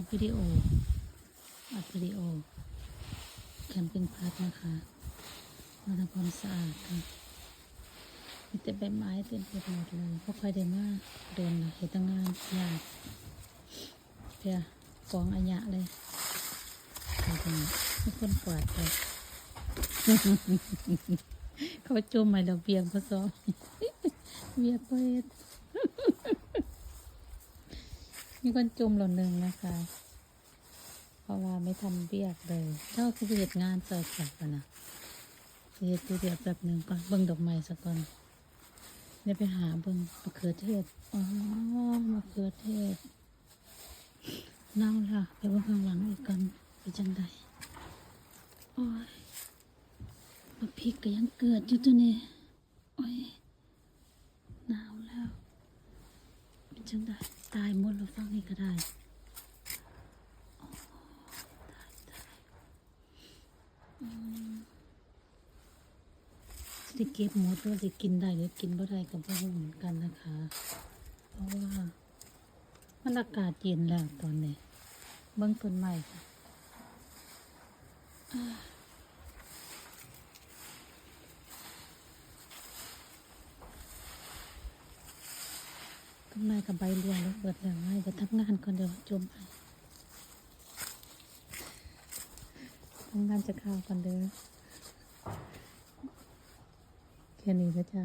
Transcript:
อัดวิดีโอ อัดวิดีโอ แคมปิ้งพัดนะคะมาทำความสะอาดค่ะมีแต่ใบไม้เต็มไปหมดเลยเพราะใครได้มาโดนนเหตั้งานยากเพียกองอัญญะเลยไมีคนกวาดไปเขาจมมาแล้วเบียงเขาซ้อมเบียงเปิด มีคนจุ่มหล่นหนึ่งนะคะ เพราะว่าไม่ทำเบียกเลยเจ้าคือเหตุงานใส่ขับนะเหตุเดียวแบบหนึ่งก่อนเบิ่งดอกไม้สักก่อนเดี๋ยวไปหาเบิ่งมะเขือเทศอ๋อมะเขือเทศเน่าละไปเบิ่งข้างหลังอีกกันไปจังใดโอ้ยมะพริกก็ยังเกิดอยู่ตัวนี้โอ้ยหนาวแล้ว เป็น จังไดตายหมดแล้วฟังนี่ก็ได้ตายตายอืมสิเก็บหมดว่าสิกินได้หรือกินบ่ได้ก็บ่รู้เหมือนกันนะคะ เพราะว่ามันอากาศเย็นแล้วตอนนี้เบิ่งต้นไม้ค่ะ ต้นไม้กับใบเรียงแล้วเปิดแล้วให้จะทำงานก่อนเดี๋ยวจมไปทำงานจะข้าวก่อนเด้อแค่นี้ก็จะ